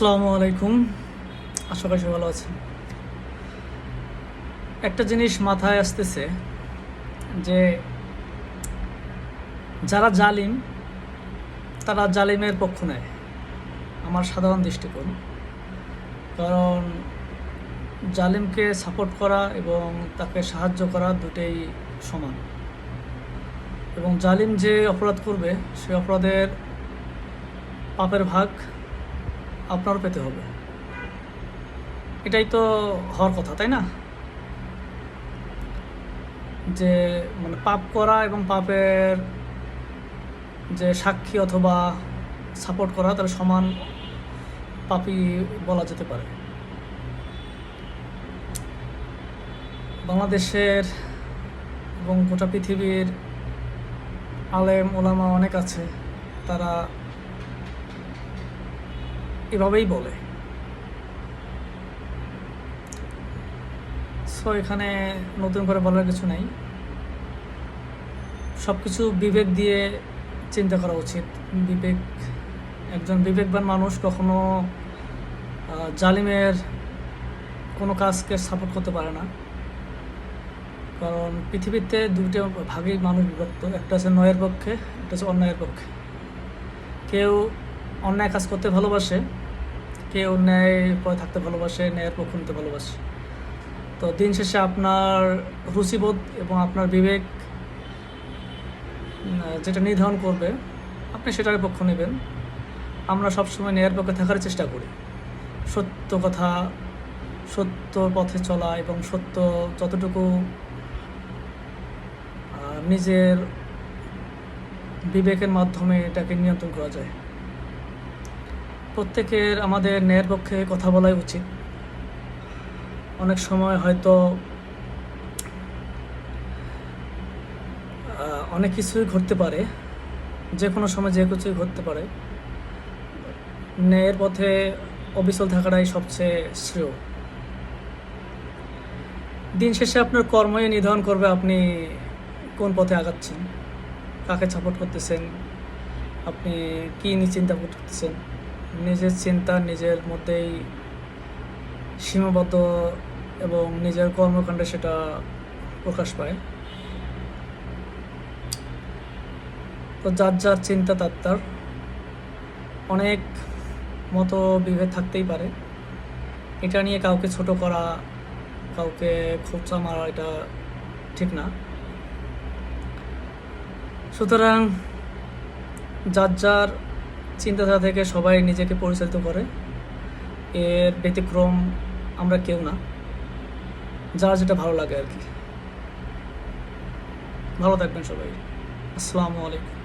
আসসালামু আলাইকুম। আশা করি ভালো আছেন। একটা জিনিস মাথায় আসতেছে যে যারা জালিম, তারা জালিমের পক্ষ নেয়। আমার সাধারণ দৃষ্টিকোণ। কারণ জালিমকে সাপোর্ট করা এবং তাকে সাহায্য করা দুটেই সমান। এবং জালিম যে অপরাধ করবে, সে অপরাধের পাপের ভাগ আপনারও পেতে হবে। এটাই তো হওয়ার কথা, তাই না? যে মানে পাপ করা এবং পাপের যে সাক্ষী অথবা সাপোর্ট করা, তাহলে সমান পাপই বলা যেতে পারে। বাংলাদেশের এবং গোটা পৃথিবীর আলেম, ওলামা অনেক আছে। তারা এভাবেই বলে। সো এখানে নতুন করে বলার কিছু নাই। সব কিছু বিবেক দিয়ে চিন্তা করা উচিত। বিবেক, একজন বিবেকবান মানুষ কখনো জালিমের কোনো কাজকে সাপোর্ট করতে পারে না। কারণ পৃথিবীতে দুইটা ভাগেই মানুষ বিভক্ত। একটা আছে নয়ের পক্ষে, একটা হচ্ছে অন্যায়ের পক্ষে। কেউ অন্যায় কাজ করতে ভালোবাসে কেউ অন্যায় পরে থাকতে ভালোবাসে, ন্যায়ের পক্ষ নিতে ভালোবাসে। তো দিন শেষে আপনার রুচিবোধ এবং আপনার বিবেক যেটা নির্ধারণ করবে, আপনি সেটার পক্ষ নেবেন। আমরা সবসময় ন্যায়ের পক্ষে থাকার চেষ্টা করি। সত্য কথা, সত্য পথে চলা এবং সত্য যতটুকু নিজের বিবেকের মাধ্যমে এটাকে নিয়ন্ত্রণ করা যায়। প্রত্যেকের আমাদের ন্যায়ের পক্ষে কথা বলাই উচিত। অনেক সময় হয়তো অনেক কিছুই ঘটতে পারে যে কোনো সময় যে কিছুই ঘটতে পারে ন্যায়ের পথে অবিচল থাকাটাই সবচেয়ে শ্রেয়। দিন শেষে আপনার কর্মই নির্ধারণ করবে আপনি কোন পথে আগাচ্ছেন, কাকে সাপোর্ট করতেছেন, আপনি কী নিয়ে চিন্তা করতেছেন। নিজের চিন্তা, নিজের মধ্যেই সীমাবদ্ধ এবং নিজের কর্মকাণ্ডে সেটা প্রকাশ পায়। তো যার যার চিন্তা, তার তার অনেক মতো বিভেদ থাকতেই পারে। এটা নিয়ে কাউকে ছোট করা, কাউকে খোঁচা মারা এটা ঠিক না। সুতরাং যার যার চিন্তাধারা থেকে সবাই নিজেকে পরিচালিত করে। এর ব্যতিক্রম আমরা কেউ না। যার যেটা ভালো লাগে আর কি। ভালো থাকবেন সবাই। আসসালামু আলাইকুম।